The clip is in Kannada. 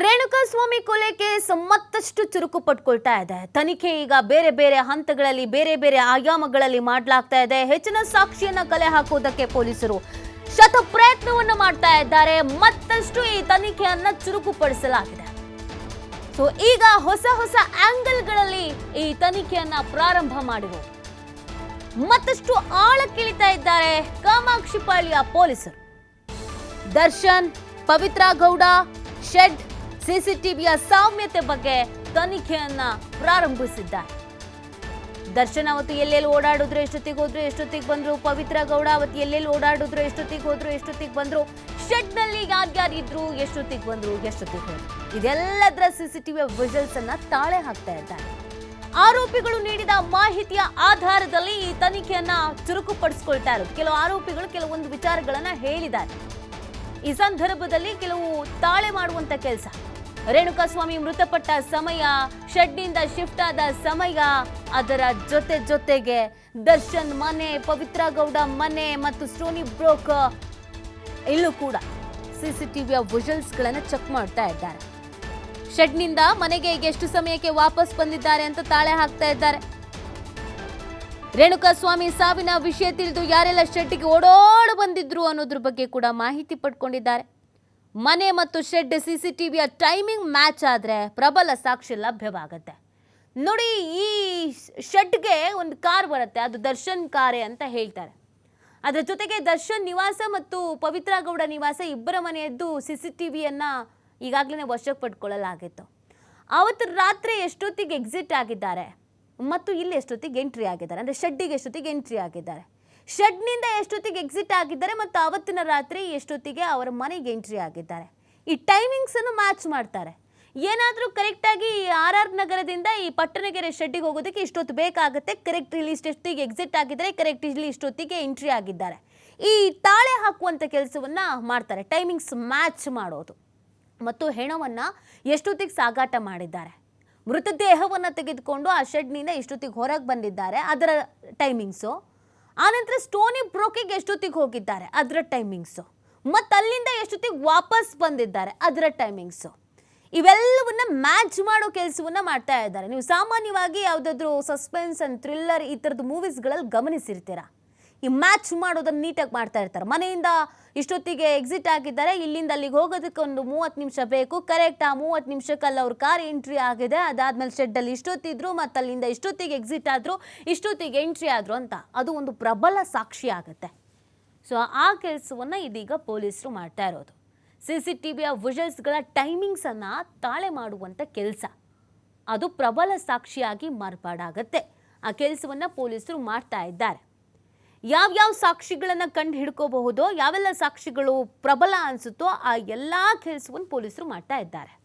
ರೇಣುಕಾಸ್ವಾಮಿ ಕೊಲೆ ಕೇಸ್ ಮತ್ತಷ್ಟು ಚುರುಕು ಪಟ್ಕೊಳ್ತಾ ಇದೆ. ತನಿಖೆ ಈಗ ಬೇರೆ ಬೇರೆ ಹಂತಗಳಲ್ಲಿ, ಬೇರೆ ಬೇರೆ ಆಯಾಮಗಳಲ್ಲಿ ಮಾಡಲಾಗ್ತಾ ಇದೆ. ಹೆಚ್ಚಿನ ಸಾಕ್ಷಿಯನ್ನ ಕಲೆ ಹಾಕುವುದಕ್ಕೆ ಪೊಲೀಸರು ಶತ ಪ್ರಯತ್ನವನ್ನು ಮಾಡ್ತಾ ಇದ್ದಾರೆ. ಮತ್ತಷ್ಟು ಈ ತನಿಖೆಯನ್ನ ಚುರುಕುಪಡಿಸಲಾಗಿದೆ. ಸೊ ಈಗ ಹೊಸ ಹೊಸ ಆಂಗಲ್ಗಳಲ್ಲಿ ಈ ತನಿಖೆಯನ್ನ ಪ್ರಾರಂಭ ಮಾಡಿದರು ಮತ್ತಷ್ಟು ಆಳಕ್ಕಿಳಿತಾ ಇದ್ದಾರೆ ಕಾಮಾಕ್ಷಿಪಾಳ್ಯ ಪೊಲೀಸರು. ದರ್ಶನ್, ಪವಿತ್ರ ಗೌಡ, ಶೆಡ್ ಸಿಸಿಟಿವಿಯ ಸಾಮ್ಯತೆ ಬಗ್ಗೆ ತನಿಖೆಯನ್ನ ಪ್ರಾರಂಭಿಸಿದ್ದಾರೆ ದರ್ಶನ್ ಅವತ್ತು ಎಲ್ಲೆಲ್ಲಿ ಓಡಾಡಿದ್ರು, ಎಷ್ಟೊತ್ತಿಗೆ ಹೋದ್ರು, ಎಷ್ಟೊತ್ತಿಗೆ ಬಂದ್ರು, ಪವಿತ್ರ ಗೌಡ ಅವತ್ತು ಎಲ್ಲೆಲ್ಲಿ ಓಡಾಡಿದ್ರು, ಎಷ್ಟೊತ್ತಿಗೆ ಹೋದ್ರು, ಎಷ್ಟೊತ್ತಿಗೆ ಬಂದ್ರು ಶೆಡ್ನಲ್ಲಿ ಯಾರ್ಯಾರು ಇದ್ರು, ಎಷ್ಟೊತ್ತಿಗೆ ಬಂದ್ರು, ಎಷ್ಟೊತ್ತಿಗೆ ಹೋದ್ರು. ಇದೆಲ್ಲದರ ಸಿಸಿಟಿವಿ ವಿಜಲ್ಸ್ ಅನ್ನ ತಾಳೆ ಹಾಕ್ತಾ ಇದ್ದಾರೆ. ಆರೋಪಿಗಳು ನೀಡಿದ ಮಾಹಿತಿಯ ಆಧಾರದಲ್ಲಿ ಈ ತನಿಖೆಯನ್ನ ಚುರುಕುಪಡಿಸಿಕೊಳ್ತಾ ಇರೋದು. ಕೆಲವು ಆರೋಪಿಗಳು ಕೆಲವೊಂದು ವಿಚಾರಗಳನ್ನ ಹೇಳಿದ್ದಾರೆ. ಈ ಸಂದರ್ಭದಲ್ಲಿ ಕೆಲವು ತಾಳೆ ಮಾಡುವಂತ ಕೆಲಸ. ರೇಣುಕಾಸ್ವಾಮಿ ಮೃತಪಟ್ಟ ಸಮಯ ಶೆಡ್ನಿಂದ ಶಿಫ್ಟ್ ಆದ ಸಮಯ, ಅದರ ಜೊತೆ ಜೊತೆಗೆ ದರ್ಶನ್ ಮನೆ ಪವಿತ್ರ ಗೌಡ ಮನೆ ಮತ್ತು ಸ್ಟೋನಿ ಬ್ರೋಕ್ ಇಲ್ಲೂ ಕೂಡ ಸಿಸಿಟಿವಿಯ ವಿಜಲ್ಸ್ಗಳನ್ನು ಚೆಕ್ ಮಾಡ್ತಾ ಇದ್ದಾರೆ. ಶೆಡ್ನಿಂದ ಮನೆಗೆ ಎಷ್ಟು ಸಮಯಕ್ಕೆ ವಾಪಸ್ ಬಂದಿದ್ದಾರೆ ಅಂತ ತಾಳೆ ಹಾಕ್ತಾ ಇದ್ದಾರೆ. ರೇಣುಕಾಸ್ವಾಮಿ ಸಾವಿನ ವಿಷಯ ತಿಳಿದು ಯಾರೆಲ್ಲ ಶೆಡ್ಗೆ ಓಡೋಡು ಬಂದಿದ್ರು ಅನ್ನೋದ್ರ ಬಗ್ಗೆ ಕೂಡ ಮಾಹಿತಿ ಪಡ್ಕೊಂಡಿದ್ದಾರೆ. ಮನೆ ಮತ್ತು ಶೆಡ್ ಸಿಸಿಟಿವಿಯ ಟೈಮಿಂಗ್ ಮ್ಯಾಚ್ ಆದರೆ ಪ್ರಬಲ ಸಾಕ್ಷಿ ಲಭ್ಯವಾಗುತ್ತೆ. ನೋಡಿ, ಈ ಶೆಡ್ಗೆ ಒಂದು ಕಾರ್ ಬರುತ್ತೆ, ಅದು ದರ್ಶನ್ ಕಾರೆ ಅಂತ ಹೇಳ್ತಾರೆ. ಅದರ ಜೊತೆಗೆ ದರ್ಶನ್ ನಿವಾಸ ಮತ್ತು ಪವಿತ್ರ ಗೌಡ ನಿವಾಸ ಇಬ್ಬರ ಮನೆಯದ್ದು ಸಿ ಸಿ ಟಿ ವಿಯನ್ನು ಈಗಾಗಲೇ ವಶಕ್ಕೆ ಪಡ್ಕೊಳ್ಳಲಾಗಿತ್ತು. ಅವತ್ತು ರಾತ್ರಿ ಎಷ್ಟೊತ್ತಿಗೆ ಎಕ್ಸಿಟ್ ಆಗಿದ್ದಾರೆ? ಮತ್ತು ಇಲ್ಲಿ ಎಷ್ಟೊತ್ತಿಗೆ ಎಂಟ್ರಿ ಆಗಿದ್ದಾರೆ? ಅಂದರೆ ಶೆಡ್ಡಿಗೆ ಎಷ್ಟೊತ್ತಿಗೆ ಎಂಟ್ರಿ ಆಗಿದ್ದಾರೆ? ಶೆಡ್ನಿಂದ ಎಷ್ಟೊತ್ತಿಗೆ ಎಕ್ಸಿಟ್ ಆಗಿದ್ದಾರೆ ಮತ್ತು ಅವತ್ತಿನ ರಾತ್ರಿ ಎಷ್ಟೊತ್ತಿಗೆ ಅವರ ಮನೆಗೆ ಎಂಟ್ರಿ ಆಗಿದ್ದಾರೆ. ಈ ಟೈಮಿಂಗ್ಸನ್ನು ಮ್ಯಾಚ್ ಮಾಡ್ತಾರೆ. ಏನಾದರೂ ಕರೆಕ್ಟಾಗಿ ಆರ್ ಆರ್ ನಗರದಿಂದ ಈ ಪಟ್ಟಣಗೆರೆ ಶೆಡ್ಡಿಗೆ ಹೋಗೋದಕ್ಕೆ ಇಷ್ಟೊತ್ತು ಬೇಕಾಗುತ್ತೆ. ಕರೆಕ್ಟ್ ಇಲ್ಲಿ ಇಷ್ಟೊತ್ತಿಗೆ ಎಕ್ಸಿಟ್ ಆಗಿದ್ದಾರೆ ಕರೆಕ್ಟ್ ಇಲ್ಲಿ ಇಷ್ಟೊತ್ತಿಗೆ ಎಂಟ್ರಿ ಆಗಿದ್ದಾರೆ. ಈ ತಾಳೆ ಹಾಕುವಂಥ ಕೆಲಸವನ್ನು ಮಾಡ್ತಾರೆ. ಟೈಮಿಂಗ್ಸ್ ಮ್ಯಾಚ್ ಮಾಡೋದು. ಮತ್ತು ಹೆಣವನ್ನು ಎಷ್ಟೊತ್ತಿಗೆ ಸಾಗಾಟ ಮಾಡಿದ್ದಾರೆ. ಮೃತದೇಹವನ್ನು ತೆಗೆದುಕೊಂಡು ಆ ಶೆಡ್ನಿಂದ ಎಷ್ಟೊತ್ತಿಗೆ ಹೊರಗೆ ಬಂದಿದ್ದಾರೆ ಅದರ ಟೈಮಿಂಗ್ಸು ಆನಂತರ ಸ್ಟೋನಿ ಬ್ರೋಕಿಗೆ ಎಷ್ಟೊತ್ತಿಗೆ ಹೋಗಿದ್ದಾರೆ? ಅದರ ಟೈಮಿಂಗ್ಸು ಮತ್ತು ಅಲ್ಲಿಂದ ಎಷ್ಟೊತ್ತಿಗೆ ವಾಪಸ್ ಬಂದಿದ್ದಾರೆ? ಅದರ ಟೈಮಿಂಗ್ಸು ಇವೆಲ್ಲವನ್ನ ಮ್ಯಾಚ್ ಮಾಡೋ ಕೆಲಸವನ್ನ ಮಾಡ್ತಾ ಇದ್ದಾರೆ. ನೀವು ಸಾಮಾನ್ಯವಾಗಿ ಯಾವುದಾದ್ರೂ ಸಸ್ಪೆನ್ಸ್ ಅಂಡ್ ಥ್ರಿಲ್ಲರ್ ಈ ಥರದ್ದು ಮೂವೀಸ್ಗಳಲ್ಲಿ ಗಮನಿಸಿರ್ತೀರಾ? ಈ ಮ್ಯಾಚ್ ಮಾಡೋದನ್ನು ನೀಟಾಗಿ ಮಾಡ್ತಾ ಇರ್ತಾರೆ. ಮನೆಯಿಂದ ಇಷ್ಟೊತ್ತಿಗೆ ಎಕ್ಸಿಟ್ ಆಗಿದ್ದಾರೆ ಇಲ್ಲಿಂದ ಅಲ್ಲಿಗೆ ಹೋಗೋದಕ್ಕೆ ಒಂದು ಮೂವತ್ತು ನಿಮಿಷ ಬೇಕು. ಕರೆಕ್ಟ್ ಆ ಮೂವತ್ತು ನಿಮಿಷಕ್ಕಲ್ಲಿ ಅವ್ರ ಕಾರ್ ಎಂಟ್ರಿ ಆಗಿದೆ. ಅದಾದ್ಮೇಲೆ ಶೆಡ್ಡಲ್ಲಿ ಇಷ್ಟೊತ್ತಿದ್ರು, ಮತ್ತು ಅಲ್ಲಿಂದ ಇಷ್ಟೊತ್ತಿಗೆ ಎಕ್ಸಿಟ್ ಆದರು, ಇಷ್ಟೊತ್ತಿಗೆ ಎಂಟ್ರಿ ಆದರು ಅಂತ. ಅದು ಒಂದು ಪ್ರಬಲ ಸಾಕ್ಷಿ ಆಗುತ್ತೆ. ಸೊ ಆ ಕೆಲಸವನ್ನು ಇದೀಗ ಪೊಲೀಸರು ಮಾಡ್ತಾ ಇರೋದು. ಸಿ ಸಿ ಟಿ ವಿಯ ವಿಷಲ್ಸ್ಗಳ ಟೈಮಿಂಗ್ಸನ್ನು ತಾಳೆ ಮಾಡುವಂಥ ಕೆಲಸ. ಅದು ಪ್ರಬಲ ಸಾಕ್ಷಿಯಾಗಿ ಮಾರ್ಪಾಡಾಗುತ್ತೆ. ಆ ಕೆಲಸವನ್ನು ಪೊಲೀಸರು ಮಾಡ್ತಾ ಇದ್ದಾರೆ. ಯಾವ್ಯಾವ ಸಾಕ್ಷಿಗಳನ್ನು ಕಂಡು ಹಿಡ್ಕೋಬಹುದೋ ಯಾವೆಲ್ಲ ಸಾಕ್ಷಿಗಳು ಪ್ರಬಲ ಅನಿಸುತ್ತೋ ಆ ಎಲ್ಲ ಕೆಲಸವನ್ನು ಪೊಲೀಸರು ಮಾಡ್ತಾ ಇದ್ದಾರೆ.